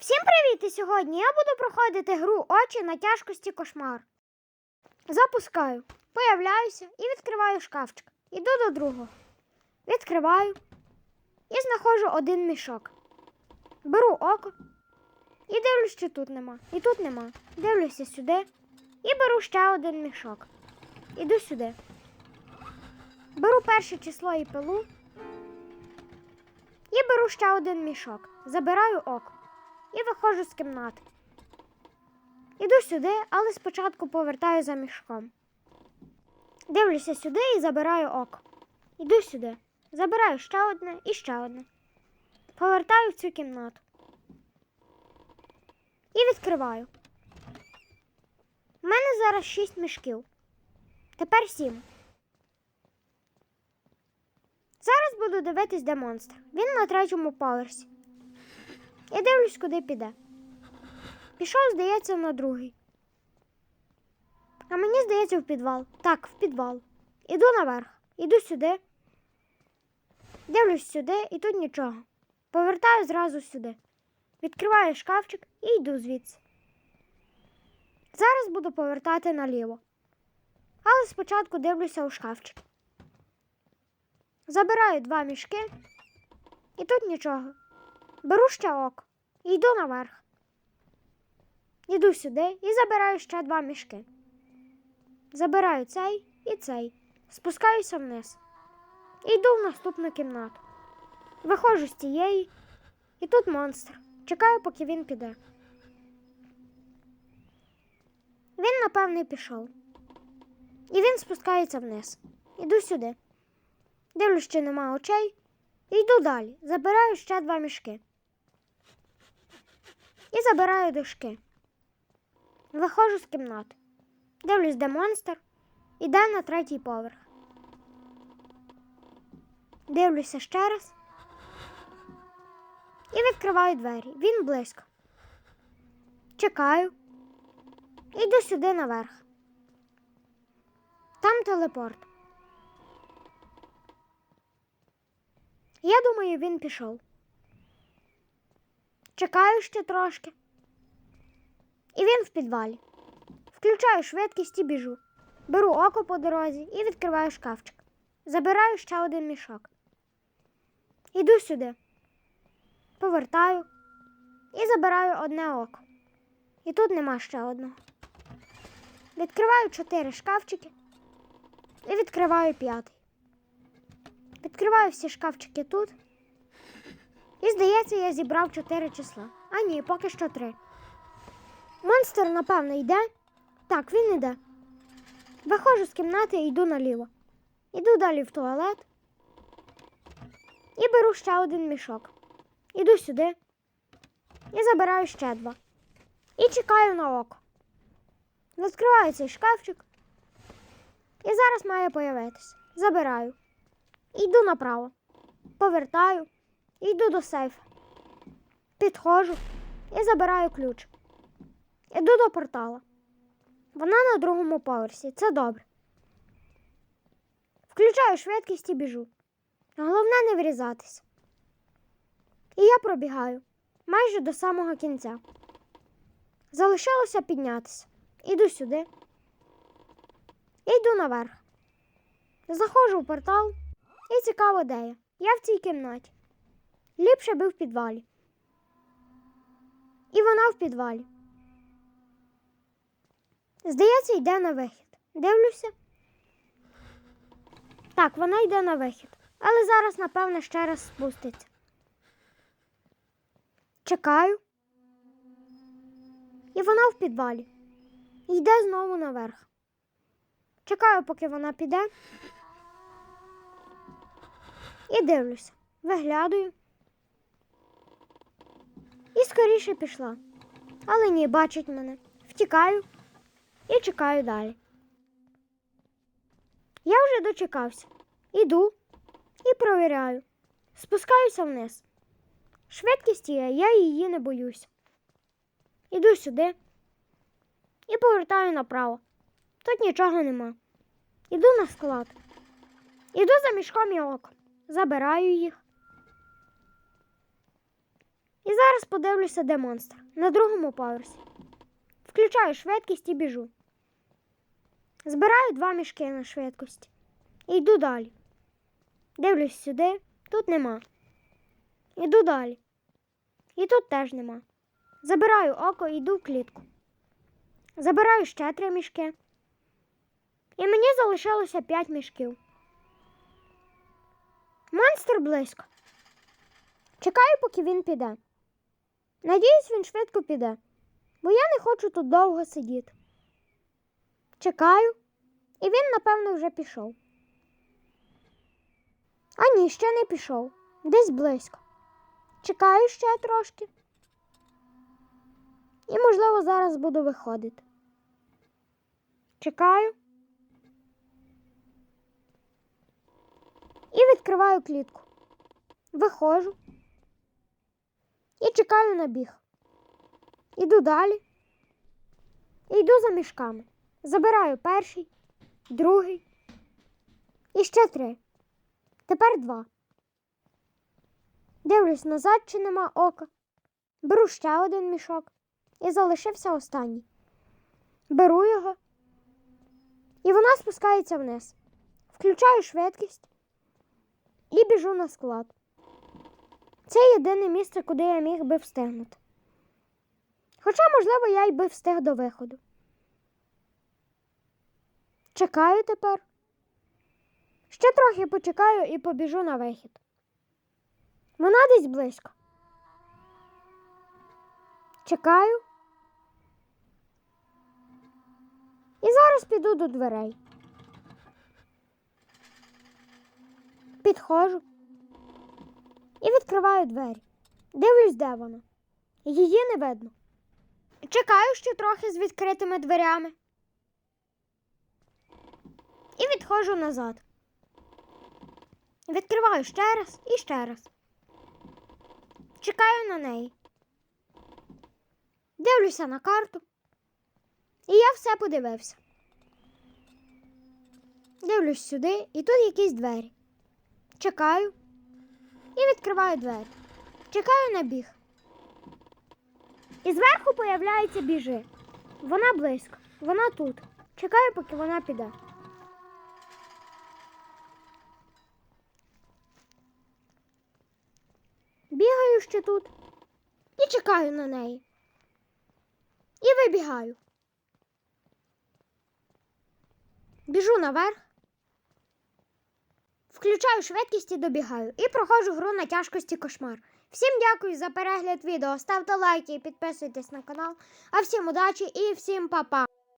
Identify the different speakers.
Speaker 1: Всім привіт! І сьогодні я буду проходити гру очі на тяжкості кошмар. Запускаю, появляюся і відкриваю шкафчик. Іду до другого. Відкриваю і знаходжу один мішок. Беру око і дивлюсь, що тут нема. І тут нема. Дивлюся сюди і беру ще один мішок. Іду сюди. Беру перше число і пилу. І беру ще один мішок. Забираю око і виходжу з кімнати. Іду сюди, але спочатку повертаю за мішком. Дивлюся сюди і забираю око. Іду сюди. Забираю ще одне і ще одне. Повертаю в цю кімнату. І відкриваю. У мене зараз шість мішків. Тепер сім. Зараз буду дивитись, де монстр. Він на третьому поверсі. Я дивлюсь, куди піде. Пішов, здається, на другий. А мені здається, в підвал. Так, в підвал. Іду наверх. Іду сюди. Дивлюсь сюди і тут нічого. Повертаю зразу сюди. Відкриваю шкафчик і йду звідси. Зараз буду повертати наліво. Але спочатку дивлюся у шкафчик. Забираю два мішки, і тут нічого. Беру ще око і йду наверх. Йду сюди і забираю ще два мішки. Забираю цей і цей. Спускаюся вниз. І йду в наступну кімнату. Виходжу з тієї, і тут монстр. Чекаю, поки він піде. Він, напевне, пішов. І він спускається вниз. Іду сюди. Дивлюсь, що нема очей. І йду далі. Забираю ще два мішки. І забираю дошки. Виходжу з кімнати. Дивлюсь, де монстр. Іде на третій поверх. Дивлюся ще раз. І відкриваю двері. Він близько. Чекаю. Іду сюди наверх. Там телепорт. Я думаю, він пішов. Чекаю ще трошки. І він в підвалі. Включаю швидкість і біжу. Беру око по дорозі і відкриваю шкафчик. Забираю ще один мішок. Іду сюди. Повертаю і забираю одне око. І тут нема ще одного. Відкриваю чотири шкафчики і відкриваю п'ятий. Відкриваю всі шкафчики тут. І здається, я зібрав чотири числа. А ні, поки що три. Монстр, напевно, йде. Так, він йде. Виходжу з кімнати і йду наліво. Іду далі в туалет. І беру ще один мішок. Іду сюди. І забираю ще два. І чекаю на око. Відкриваю цей шкафчик. І зараз має появитися. Забираю. Йду направо. Повертаю. Йду до сейфа. Підходжу і забираю ключ. Іду до портала. Вона на другому поверсі. Це добре. Включаю швидкість і біжу. Головне не врізатися. І я пробігаю майже до самого кінця. Залишилося піднятися. Іду сюди. І йду наверх. Заходжу в портал і цікаво, де я. Я в цій кімнаті. Ліпше би в підвалі. І вона в підвалі. Здається, йде на вихід. Дивлюся. Так, вона йде на вихід. Але зараз, напевне, ще раз спуститься. Чекаю. І вона в підвалі. Йде знову наверх. Чекаю, поки вона піде. І дивлюся. Виглядаю. І скоріше пішла. Але ні, бачить мене. Втікаю і чекаю далі. Я вже дочекався. Іду і провіряю. Спускаюся вниз. Швидкість є, я її не боюсь. Іду сюди і повертаю направо. Тут нічого нема. Іду на склад. Іду за мішком і оком. Забираю їх. І зараз подивлюся, де монстр. На другому поверсі. Включаю швидкість і біжу. Збираю два мішки на швидкості. І йду далі. Дивлюсь сюди, тут нема. Іду далі. І тут теж нема. Забираю око і йду в клітку. Забираю ще три мішки. І мені залишилося п'ять мішків. Монстр близько. Чекаю, поки він піде. Надіюсь, він швидко піде, бо я не хочу тут довго сидіти. Чекаю, і він, напевно, вже пішов. А ні, ще не пішов. Десь близько. Чекаю ще трошки. І, можливо, зараз буду виходити. Чекаю. І відкриваю клітку. Виходжу. І чекаю на біг. Іду далі. І йду за мішками. Забираю перший, другий. І ще три. Тепер два. Дивлюсь назад, чи нема ока. Беру ще один мішок і залишився останній. Беру його, і вона спускається вниз. Включаю швидкість і біжу на склад. Це єдине місце, куди я міг би встигнути. Хоча, можливо, я й би встиг до виходу. Чекаю тепер. Ще трохи почекаю і побіжу на вихід. Вона десь близько. Чекаю. І зараз піду до дверей. Підходжу і відкриваю двері. Дивлюсь, де вона. Її не видно. Чекаю ще трохи з відкритими дверями. І відходжу назад. Відкриваю ще раз і ще раз. Чекаю на неї. Дивлюся на карту. І я все подивився. Дивлюсь сюди, і тут якісь двері. Чекаю і відкриваю двері. Чекаю на біг. І зверху появляється біжи. Вона близько, вона тут. Чекаю, поки вона піде. Бігаю ще тут і чекаю на неї. І вибігаю. Біжу наверх. Включаю швидкість і добігаю. І проходжу гру на тяжкості кошмар. Всім дякую за перегляд відео. Ставте лайки і підписуйтесь на канал. А всім удачі і всім па-па!